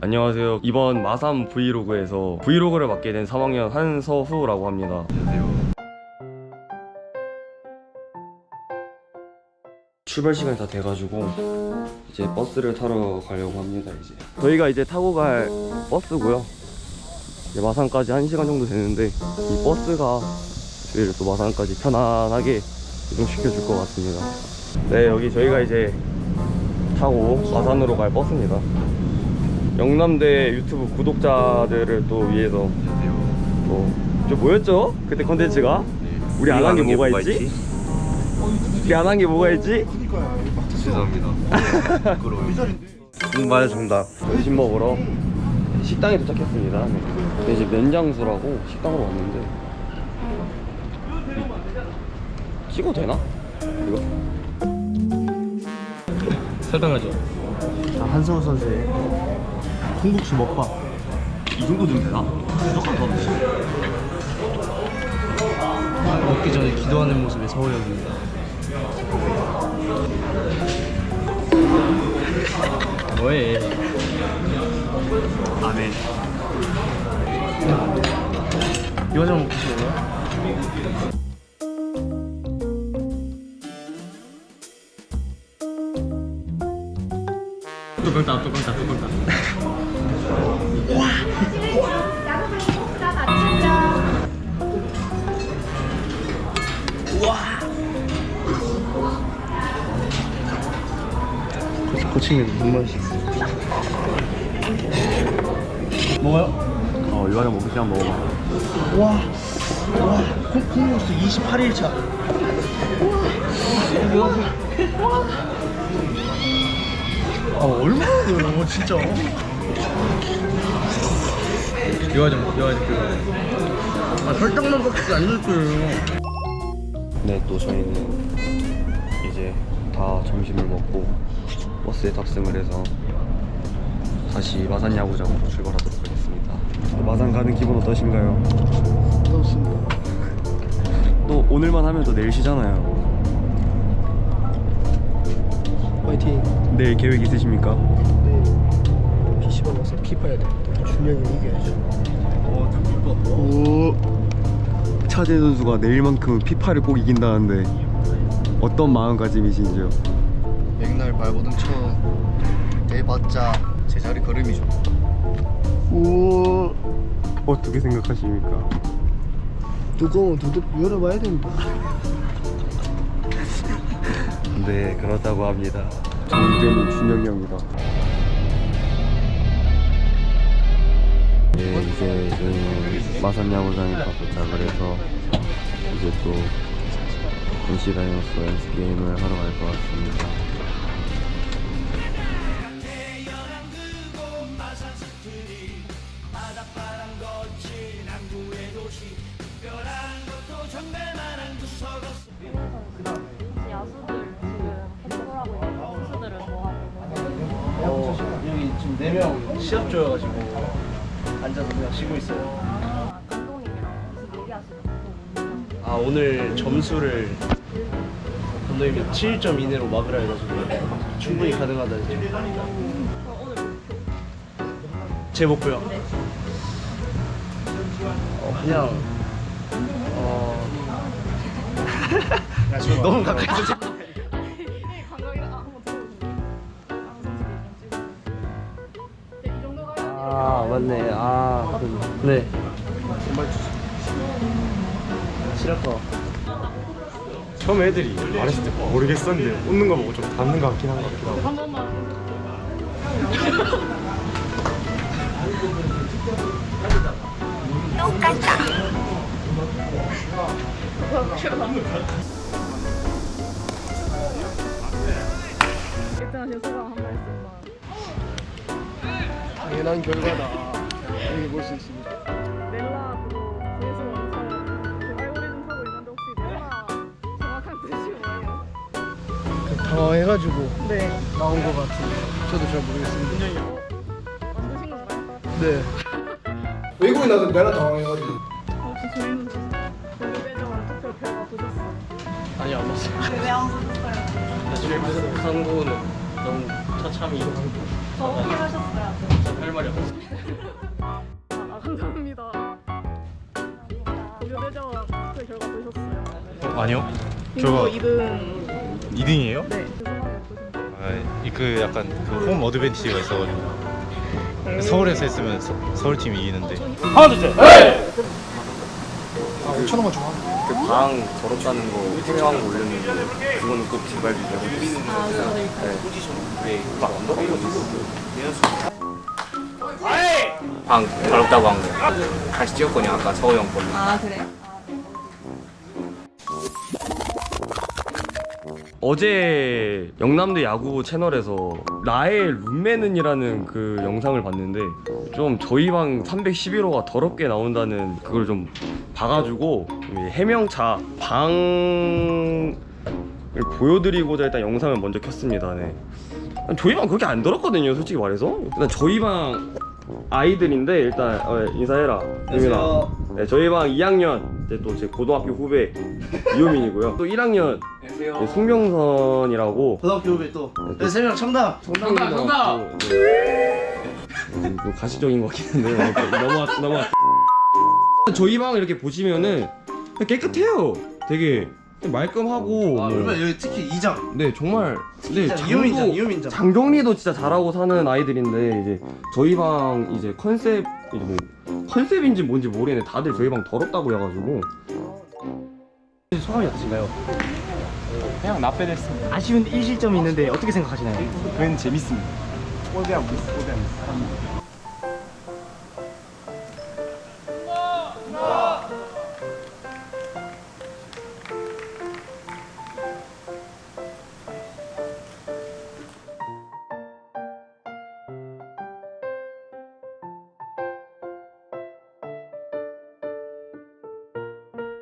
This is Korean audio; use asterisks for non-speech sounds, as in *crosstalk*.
안녕하세요. 이번 마삼 브이로그에서 브이로그를 맡게 된 3학년 한서후라고 합니다. 출발 시간이 다 돼가지고 이제 버스를 타러 가려고 합니다. 이제 저희가 이제 타고 갈 버스고요. 이제 마산까지 1시간 정도 되는데 이 버스가 저희를 또 마산까지 편안하게 이동시켜 줄 것 같습니다. 네, 여기 저희가 이제 타고 마산으로 갈 버스입니다. 영남대 유튜브 구독자들을 또 위해서 또저 뭐였죠? 그때 컨텐츠가 우리 안 한 게 뭐가 있지? 우리 안 한 게 뭐가 있지? 죄송합니다. 부끄러워요. 응, 맞아 정답. 점심 먹으러 식당에 도착했습니다. 네, 이제 면장수라고 식당으로 왔는데 이- 찍어도 되나? 이거? 설명하죠. 자, 한성우 선수의 콩국수 먹방. 이 정도 좀 되나? 무조건 더 드시 먹기 전에 기도하는 모습의 서우 형입니다. 뭐해? 안에 이거 좀 먹고 싶어요? 뚜껑 따 뚜껑 따 뚜껑 따 그래서 고치면 눈 맛이. 먹어요? 어 이거 좀 먹고 시간 먹어봐 와, 와, 콩, 콩국수 28일차. 아, 얼마나 돼요, 진짜. 이거 좀, 이거 좀. 아, 설탕만 밖에 안 넣었어요. 네, 또 저희는 이제 다 점심을 먹고 버스에 탑승을 해서 다시 마산 야구장으로 출발하도록 하겠습니다. 마산 가는 기분 어떠신가요? 넣었습니다. 또 오늘만 하면 또 내일 쉬잖아요. 화이팅. 내일 계획 있으십니까? 네. PC방 가서 피 파야 돼. 준영이 이겨야죠. 어, 좀 오. 차재 선수가 내일만큼은 피파를 꼭 이긴다는데 어떤 마음가짐이신지요? 맥날 발버둥 쳐 대봤자 제자리 걸음이죠. 오. 어떻게 생각하십니까? 뚜껑은 두둑 열어봐야 된다. *laughs* 네, 그렇다고 합니다. 정대는 준영이 형이다. 네, 이제 저희 마산 야구장에 다 도착을 해서 이제 또 NC 다이노스 연습 게임을 하러 갈 것 같습니다. 4명 시합 줘가지고 앉아서 그냥 쉬고 있어요. 아, 감독님이랑 아, 오늘 점수를 감독님이 7점 이내로 막으라 해가지고 충분히 가능하다 했죠. 제 목표요? 어, 그냥 어... *laughs* 너무 가까이서 찍- 아 맞네 아네 싫었어 처음 애들이 말했을 때 모르겠었는데 웃는 거 보고 좀 닮는 것 같긴 한 것 같기도 하고. 일단 제 소감 한 말씀만. 당연한 결과다 이렇게 볼 수 있습니다 넬라 그거 계속 엄청 그 알고리즘 타고 있는데 혹시 넬라 정확한 뜻이 뭐예요? 당황해가지고 네. 나온 것 같은데 저도 잘 모르겠습니다 어? 만드신 건가요? 네 *laughs* 외국인 나서 내가 당황해가지고 혹시 저희는 저희 배정을 투표 결과 보셨어요? 아니 안 봤어요 왜안 보셨어요? 나중에 부산고는 너무 처참히 저 어필 하셨어요? 할말 말이 없어. 아 감사합니다. 공유대전 그 결과 보셨어요? 아니요. 빙고 저거- 2등 2등이에요? 네 죄송하게 어떠신가요? 아, 그 약간 그 홈 어드밴티지가 있어가지고 서울에서 했으면 서, 서울팀이 이기는데 그방 더럽다는 거 해명한 거 올렸는데 그거는 꼭 제발 좀 해주세요. 네. 방 언더가 방 더럽다고 한 거. 다시 찍었거든요. 아까 서호 형 걸로. 아 그래? 어제 영남대 야구 채널에서 나의 룸메는이라는 그 영상을 봤는데 좀 저희 방 311호가 더럽게 나온다는 그걸 좀 봐가지고 이 해명차 방을 보여드리고자 일단 영상을 먼저 켰습니다. 네. 저희 방 그렇게 안 더럽거든요, 솔직히 말해서. 일단 저희 방 아이들인데 일단 어, 인사해라. 유민아. 네, 저희 방 2학년 이제 또 제 고등학교 후배 이효민이고요. 또 1학년 네, 송명선이라고 고등학교 후배 또. 네, 세명 청담. 정답 정답. 네. 뭐 가시적인 것 같긴 한데 넘어 넘어. 저희 방 이렇게 보시면은 깨끗해요. 되게 말끔하고. 아, 뭐. 그러면 여기 특히 2장. 네 정말 네 진짜 이유민장, 이유민장. 장정리도 진짜 잘하고 사는 아이들인데 이제 저희 방 이제 컨셉 이제 뭐 컨셉인지 뭔지 모르겠는데 다들 저희 방 더럽다고 해가지고 소감이 어떠신가요? 그냥 나빼냈어. 아쉬운 1실점이 있는데 어떻게 생각하시나요? 그건 재밌습니다. 꼬대한 미스, 꼬대한 미스.